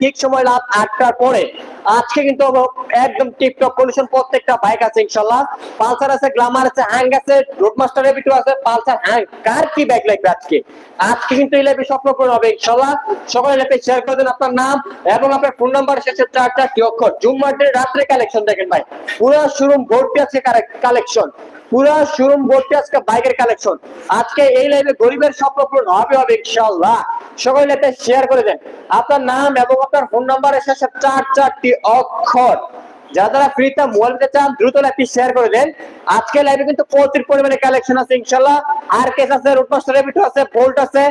ঠিক সময় রাত আটটার পরে। আজকে কিন্তু একদম টিপটপ কন্ডিশন প্রত্যেকটা বাইক আছে ইনশাল্লাহ। পালসার আছে, গ্লামার আছে হ্যাং আছে রোডমাস্টার রেপিটো আছে, পালসার হ্যাং কার কি বাইক লাগবে আজকে? আজকে কিন্তু এই লাইভে স্বপ্ন পূরণ হবে ইনশাল্লাহ। সবাই লাইভে শেয়ার করে দিন আপনার নাম এবং আপনার ফোন নাম্বার শেষে চার চারটি অক্ষর জুম্মাটের রাত্রে কালেকশন দেখেন ভাই। পুরো শোরুম ভর্তি আছে কালেকশন পুরো শোরুম ভর্তি আজকে বাইকের কালেকশন আজকে এই লাইভে গরিবের স্বপ্ন পূরণ হবে হবে ইনশাল্লাহ সকলে এটা শেয়ার করে দেন। আপনার নাম এবং আপনার ফোন নাম্বারের শেষে চার চারটি অক্ষর। যারা ফ্রিতে মোবাইল নিতে চান, দ্রুত লাইভটি শেয়ার করে দেন। আজকে লাইভে কিন্তু প্রচুর পরিমাণে কালেকশন আছে, ইনশাল্লাহ। আর কেস আছে রুটমাস্টার রেবিটো আছে বোল্ট আছে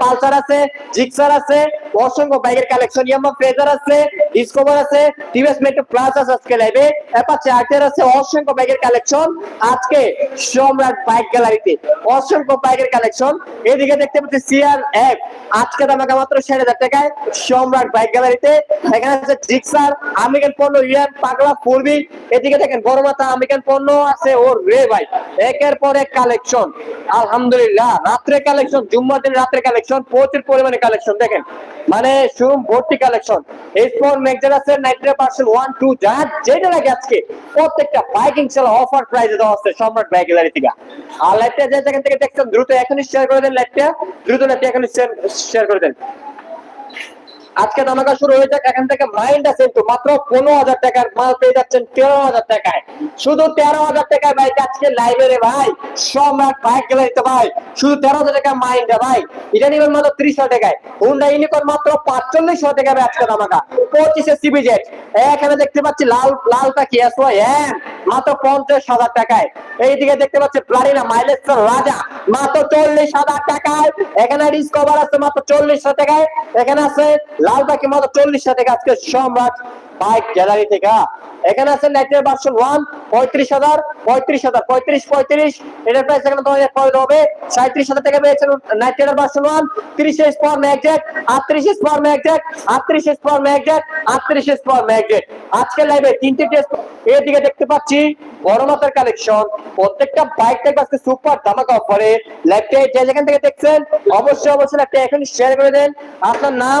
পালসার আছে জিক্সার আছে, অসংখ্য বাইকের কালেকশন ইয়ামা ফ্রেজার আছে ডিসকভার আছে টিভিএস মেট্রো প্লাস আছে আজকে লাইভে অ্যাপাচে আর্টের আছে, অসংখ্য বাইকের কালেকশন আজকে সম্রাট বাইক গ্যালারিতে অসংখ্য বাইকের কালেকশন এদিকে দেখতে পাচ্ছি সিআর এফ আজকে দামাকা মাত্র ষাট হাজার টাকায়, সম্রাট বাইক গ্যালারিতে এখানে আছে জিক্সার আমেরিকান পণ্য ইউএন পাগলা ফুলবি এদিকে দেখেন, বড় মাথা আমেরিকান পণ্য আছে ওর রে ভাই। একের পর এক কালেকশন আলহামদুলিল্লাহ, রাত্রে কালেকশন জুম্মার দিন রাত্রে কালেকশন প্রচুর পরিমাণে কালেকশন দেখেন। মানে শোরুম ভর্তি কালেকশন এরপর ম্যাগজার আছে নাইট্রে পার্সেল ওয়ান টু যার যেটা লাগে আজকে, প্রত্যেকটা বাইকিং ইনশাল্লাহ অফার প্রাইসে দেওয়া হচ্ছে সম্রাট বাইক গ্যালারি থেকে। আর লাইটটা যে যেখান থেকে দেখছেন, দ্রুত এখনই শেয়ার করে দেন লাইটটা দ্রুত লাইটটা এখনই শেয়ার করে দেন। আজকে ধামাকা শুরু হয়ে যাক। এখান থেকে মাইন্ড আছে কিন্তু মাত্র পনেরো হাজার টাকার মাল পেয়ে যাচ্ছেন তেরো হাজার টাকায়। শুধু তেরো হাজার টাকায় বাইক আজকে লাইব্রেরি ভাই। সম্রাট বাইক গ্যালারিতে ভাই। শুধু তেরো হাজার টাকা মাইন্ড ভাই। এটা নিবেন মাত্র ত্রিশ হাজার টাকায়। হুন্ডা ইউনিকর্ন মাত্র পাঁচচল্লিশ হাজার টাকা আজকে ধামাকা। পঁচিশে সিবিজেট এখানে দেখতে পাচ্ছি লাল, লালটা কি? এস ওয়াই হ্যাঁ মাত্র পঞ্চাশ হাজার টাকায়। এইদিকে দেখতে পাচ্ছি প্লারিনা মাইলেজ রাজা, মাত্র চল্লিশ হাজার টাকায়। এখানে ডিসকভার আছে মাত্র চল্লিশ হাজার টাকায়। এখানে আছে লাল পাখি মাত্র চল্লিশ হাজার টাকা আজকে সম্রাট বাইক গ্যালারি থেকে। এখানে আছে নাইটের ভার্সন ওয়ান পঁয়ত্রিশ হাজার পঁয়ত্রিশ হাজার, পঁয়ত্রিশ পঁয়ত্রিশ। এটার প্রাইস এখানে তোমাদের হবে। সাঁত্রিশ হাজার টাকা পেয়েছেন ভার্সন ওয়ান তিরিশ স্পর ম্যাগজেট আটত্রিশ স্পর ম্যাগজেট আটত্রিশ স্পর ম্যাগজেট আটত্রিশ স্পর ম্যাগজেট আজকে লাইভে তিনটে টেস্ট এদিকে দেখতে পাচ্ছি। বড় মাথার কালেকশন প্রত্যেকটা বাইক থেকে আজকে সুপার ধামাকা অফারে লাইভটা যে যেখান থেকে দেখছেন, অবশ্যই অবশ্যই লাইভটা এখন শেয়ার করে দেন। আপনার নাম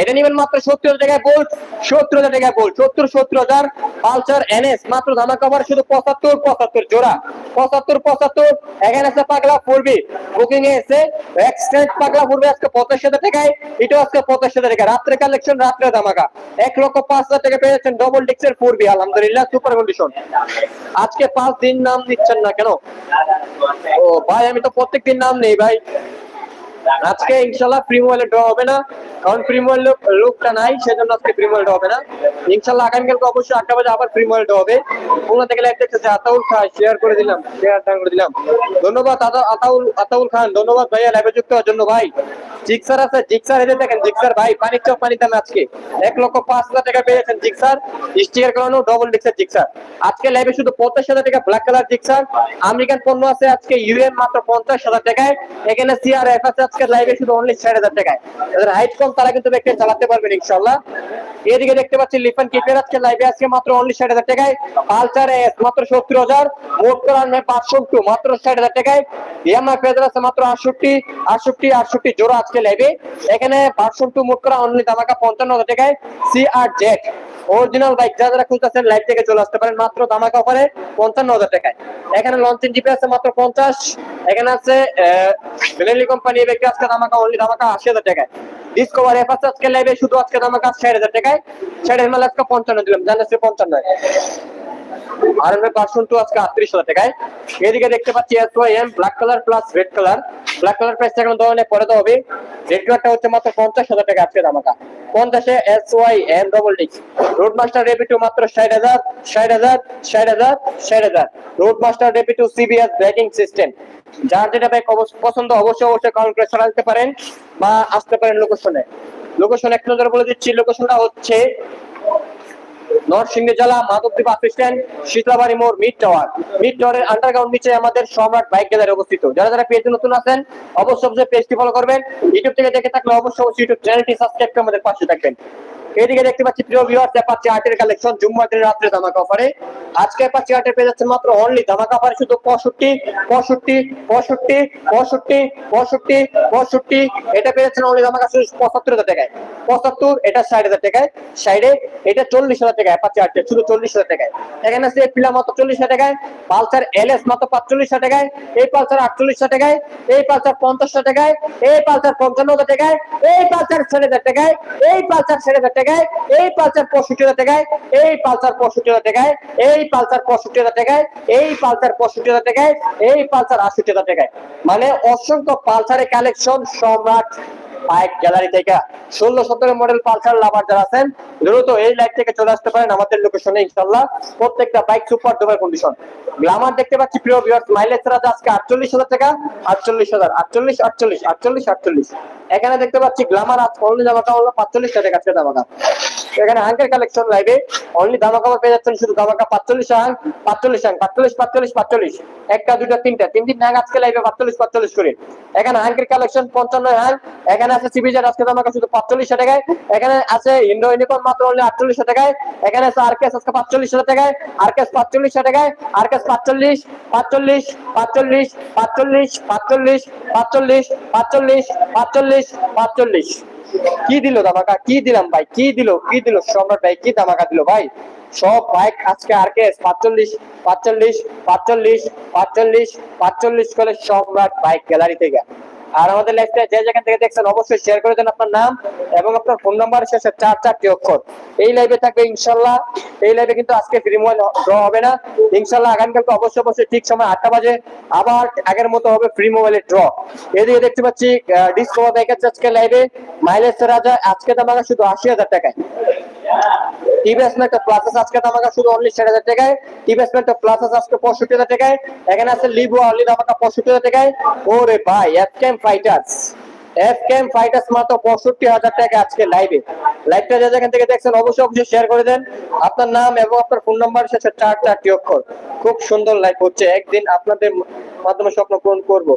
এটা নিবেন মাত্র সত্তর হাজার টাকায় বোল্ট সত্তর হাজার টাকায় বোল্ট সত্তর সত্তর হাজার পালসার এনএস, মাত্র ধামা কভার শুধু পঁচাত্তর পঁচাত্তর জোড়া। পঁচাত্তর পঁচাত্তর, এখানে আছে পাগলা ফুরবি। বুকিং এ এসে এক্সটেন্ড পাগলা ফুরবি আজকে পঁচাশি হাজার টাকায়, এটাও আজকে পঁচাশি হাজার টাকা রাত্রে কালেকশন রাত্রে ধামাকা। এক লক্ষ পাঁচ হাজার টাকা পেয়ে যাচ্ছেন ডবল ডিক্সের ফুরবি, আলহামদুলিল্লাহ সুপার কন্ডিশন আজকে পাঁচ দিন নাম নিচ্ছেন না কেন? ও ভাই, আমি তো প্রত্যেক দিন নাম নেই ভাই। আজকে ইনশাল্লাহ ফ্রি মোবাইলে ড্র হবে না, কারণ ফ্রি মোবাইল লোকটা নাই, সেজন্য আজকে ফ্রি মোবাইল ড্র হবে না। ইনশাল্লাহ আগামীকালকে অবশ্যই আটটা বাজে আবার ফ্রি মোবাইল ড্র হবে। ওখান থেকে লাইভ দেখতেছে আতাউল খান শেয়ার করে দিলাম শেয়ার ডান করে দিলাম। ধন্যবাদ আতাউল আতাউল খান, ধন্যবাদ ভাইয়া লাইভে যুক্ত হওয়ার জন্য ভাই। জিক্সার আছে, জিক্সার এদের দেখেন, জিক্সার ভাই, পানির চপ পানি দামে আজকে। এক লক্ষ পাঁচ হাজার টাকা পেয়েছেন জিক্সার স্টিকার করানো ডবল ডিক্সার জিক্সার। আজকে লাইভে শুধু পঞ্চাশ হাজার টাকা ব্ল্যাক কালার জিক্সার, আমেরিকান পণ্য আছে আজকে ইউএন মাত্র পঞ্চাশ হাজার টাকায়। এখানে সিআর এফ আছে আজকে লাইভে শুধু অনলি ষাট হাজার টাকায়। যাদের হাইট কম, তারা কিন্তু ব্যক্তি চালাতে পারবেন ইনশাল্লাহ এদিকে দেখতে পাচ্ছি লিফান কিপের আজকে লাইভে আজকে মাত্র অনলি ষাট হাজার টাকায়। পালসার এস মাত্র সত্তর হাজার। মোট করার পাঁচশো টু মাত্র ষাট হাজার টাকায়। ইয়ামা ফেজার আছে মাত্র আটষট্টি আটষট্টি আটষট্টি জোড়া আজকে লাইভে এখানে পাঁচশো টু মোট করা অনলি দামাকা পঞ্চান্ন হাজার টাকায়। C R Z original bike যারা যারা খুঁজতেছেন লাইভ থেকে চলে আসতে পারেন মাত্র দামাকা অফারে পঞ্চান্ন হাজার টাকায়। এখানে লঞ্চিং জিপে আছে মাত্র পঞ্চাশ, এখানে আছে কোম্পানি ব্যক্তি আজকে দামাকা অনলি দামাকা আশি হাজার টাকায়। ডিসকভার এফ আছে আজকে লাইভে শুধু আজকে দামাকা ষাট হাজার টাকায়। ষাট হাজার আজকে পঞ্চান্ন দিলাম জানাচ্ছি পঞ্চান্ন আর এম পার্সন টু আজকে আটত্রিশ হাজার টাকায়। এদিকে দেখতে পাচ্ছি S Y M black colour plus red colour black colour এখন পরে হবে। রেড কালারটা হচ্ছে মাত্র পঞ্চাশ হাজার টাকা আজকে পঞ্চাশে এস ওয়াই ডবল ডিক্স রোড মাস্টার মাত্র ষাট হাজার ষাট হাজার ষাট হাজার ষাট হাজার। রোড মাস্টার রেপিটু সিবিএস ব্রেকিং সিস্টেম যার যেটা বাইক পছন্দ, অবশ্যই অবশ্যই কমেন্ট করে পারেন বা আসতে পারেন লোকেশনে লোকেশন এক নজরে বলে দিচ্ছি লোকেশনটা হচ্ছে নরসিংদী জেলা মাধবদ্বীপ বাস স্ট্যান্ড, শীতলাবাড়ি মোড়, মিড টাওয়ার। মিড টাওয়ারের আন্ডারগ্রাউন্ড নিচে আমাদের সম্রাট বাইক গ্যালারি অবস্থিত। যারা যারা পেজে নতুন আছেন, অবশ্যই অবশ্যই পেজটি ফলো করবেন। ইউটিউব থেকে দেখে থাকলে অবশ্যই অবশ্যই ইউটিউব চ্যানেলটি সাবস্ক্রাইব করে আমাদের পাশে থাকবেন। এদিকে দেখতে পাচ্ছি প্রিয় ভিউয়ার্স পাচ্ছি আর্টের কালেকশন জুম্মার দিনের ধামাকা অফারে আজকে পাচ্ছি আর্টের পেয়ে যাচ্ছে মাত্র অনলি ধামাকা অফারে শুধু পঁয়ষট্টি পঁয়ষট্টি পঁয়ষট্টি পঁয়ষট্টি পঁয়ষট্টি পঁয়ষট্টি। এটা পেয়ে যাচ্ছেন অনলি ধামাকা শুধু পঁচাত্তর হাজার টাকায়। পঁচাত্তর, এটা ষাট হাজার টাকায়। সাইডে এটা চল্লিশ হাজার টাকায় পাচ্ছি আর্টে শুধু চল্লিশ হাজার টাকায়। এখানে আছে পিলা মাত্র চল্লিশ হাজার টাকায়, পালসার এল এস মাত্র পাঁচচল্লিশ হাজার টাকায়, এই পালসার আটচল্লিশ হাজার টাকায়, এই পালসার পঞ্চাশ হাজার টাকায়, এই পালসার পঞ্চান্ন হাজার টাকায়, এই পালসার ষাট হাজার টাকায়, এই পালসার ষাট হাজার টাকায়। এই পালসার পঁয়ষট্টি হাজার এই পালসার পঁয়ষট্টি হাজার এই পালসার পঁয়ষট্টি হাজার এই পালসার পঁয়ষট্টি হাজার এই পালসার আটষট্টি হাজার মানে অসংখ্য পালসারের কালেকশন সম্রাট বাইক গ্যালারি থেকে। ষোলো, সতেরো মডেল পালসার লাভার যারা আছেন, দ্রুত এই লাইট থেকে চলে আসতে পারেন আমাদের লোকেশনে ইনশাল্লাহ প্রত্যেকটা bike super duper condition glamour দেখতে পাচ্ছি প্রিয় ভিউয়ার্স মাইলেজ ছাড়া আজকে আটচল্লিশ হাজার টাকা, আটচল্লিশ হাজার, আটচল্লিশ আটচল্লিশ আটচল্লিশ আটচল্লিশ। এখানে দেখতে পাচ্ছি গ্লামার আজ অনলি জামাটা হলো পাঁচচল্লিশ টাকা, আজকে দামাকা এখানে হাঙ্কের কালেকশন লাইভে অনলি দামাকা পেয়ে যাচ্ছেন শুধু দামাকা পাঁচচল্লিশ হাং পাঁচচল্লিশ হাং, পাঁচচল্লিশ পাঁচচল্লিশ পাঁচচল্লিশ। একটা দুটা তিনটা। তিন দিন হ্যাং আজকে লাইভে পাঁচচল্লিশ পাঁচচল্লিশ করে। এখানে হাঙ্কের কালেকশন পঞ্চান্ন হ্যাং এখানে আছে সিবিজার আজকে দামাকা শুধু পাঁচচল্লিশ টাকায়। এখানে আছে ইন্ডো ইউনিকর্ন মাত্র অনলি আটচল্লিশ টাকায়। এখানে আছে আরকেস আজকে পাঁচচল্লিশ টাকায়। আরকেস পাঁচচল্লিশ টাকায়। আরকেস পাঁচচল্লিশ পাঁচচল্লিশ পাঁচচল্লিশ পাঁচচল্লিশ পাঁচচল্লিশ পাঁচচল্লিশ পাঁচচল্লিশ পাঁচচল্লিশ পাঁচচল্লিশ। কি দিল ধামাকা? কি দিলাম ভাই? কি দিল? কি দিল? সম্রাট ভাই, কি ধামাকা দিল ভাই? সব বাইক আজকে আর কেস পাঁচচল্লিশ পাঁচচল্লিশ পাঁচচল্লিশ পাঁচচল্লিশ পাঁচচল্লিশ করে সম্রাট বাইক গ্যালারি থেকে। আর আমাদের লাইফটা যে যেখান থেকে দেখছেন, অবশ্যই শেয়ার করে দেন আপনার নাম এবং আপনার ফোন নাম্বার শেষে চার চারটি অক্ষর। এই লাইভে থাকবে ইনশাল্লাহ। এই লাইভে কিন্তু আজকে ফ্রি মোবাইল ড্র হবে না। ইনশাল্লাহ আগামীকালকে অবশ্যই অবশ্যই ঠিক সময় আটটা বাজে। আবার আগের মতো হবে ফ্রি মোবাইলের ড্র এদিকে দেখতে পাচ্ছি ডিসকভার দেখাচ্ছে আজকে লাইভে মাইলেজ রাজা, আজকে তো দাম শুধু আশি হাজার টাকায়। টিভিএস আছে আজকে শুধু অনলি ষাট হাজার টাকায়। আজকে পঁয়ষট্টি হাজার টাকায়। এখানে আছে পঁয়ষট্টি হাজার টাকায়। ওরে ভাই F cam fighters F cam fighters মাত্র পঁয়ষট্টি হাজার টাকা আজকে লাইভে লাইভটা যে যেখান থেকে দেখছেন, অবশ্যই অবশ্যই শেয়ার করে দেন। আপনার নাম এবং আপনার ফোন নাম্বার শেষে চার চারটি অক্ষর। খুব সুন্দর লাইভ হচ্ছে। একদিন আপনাদের মাধ্যমে স্বপ্ন পূরণ করব।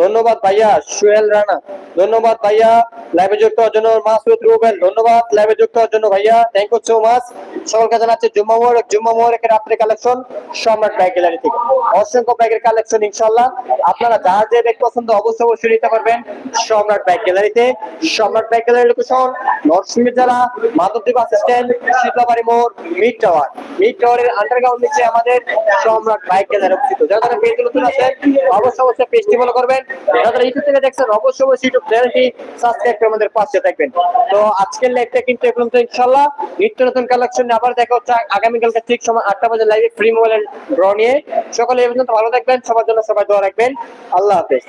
ধন্যবাদ ভাইয়া, সুহেল রানা। ধন্যবাদ ভাইয়া লাইভে যুক্ত হওয়ার জন্য মাসুদ রুবেল। ধন্যবাদ লাইভে যুক্ত হওয়ার জন্য ভাইয়া। থ্যাংক ইউ সো মাচ সকলকে জানাচ্ছি জুম্মা মোহর জুম্মা মোহরের রাত্রে কালেকশন সম্রাট বাইক গ্যালারি থেকে। অসংখ্য বাইকের কালেকশন ইনশাল্লাহ আপনারা যার যে বাইক পছন্দ, অবশ্যই অবশ্যই নিতে পারবেন সম্রাট বাইক গ্যালারিতে সম্রাট বাইক গ্যালারি লোকেশন নরসিংহ জেলা মাধবদ্বীপ বাস স্ট্যান্ড শীতলাবাড়ি মোড় মিড টাওয়ার মিড টাওয়ারের আন্ডারগ্রাউন্ড নিচে আমাদের সম্রাট বাইক গ্যালারি অবস্থিত। যারা যারা পেজ নতুন আছেন অবশ্যই অবশ্যই পেজটি ফলো করবেন। যারা ইউটিউব থেকে দেখছেন, অবশ্যই অবশ্যই ইউটিউব চ্যানেলটি সাবস্ক্রাইব করে আমাদের পাশে থাকবেন। তো আজকের লাইভটা কিন্তু এখন তো ইনশাল্লাহ নিত্য নতুন কালেকশন আবার দেখা হচ্ছে আগামীকালকে ঠিক সময় আটটা বাজে লাইভে ফ্রি মোবাইলের ড্র নিয়ে। সকলে এই পর্যন্ত ভালো থাকবেন, সবার জন্য সবাই দোয়া রাখবেন। আল্লাহ হাফেজ।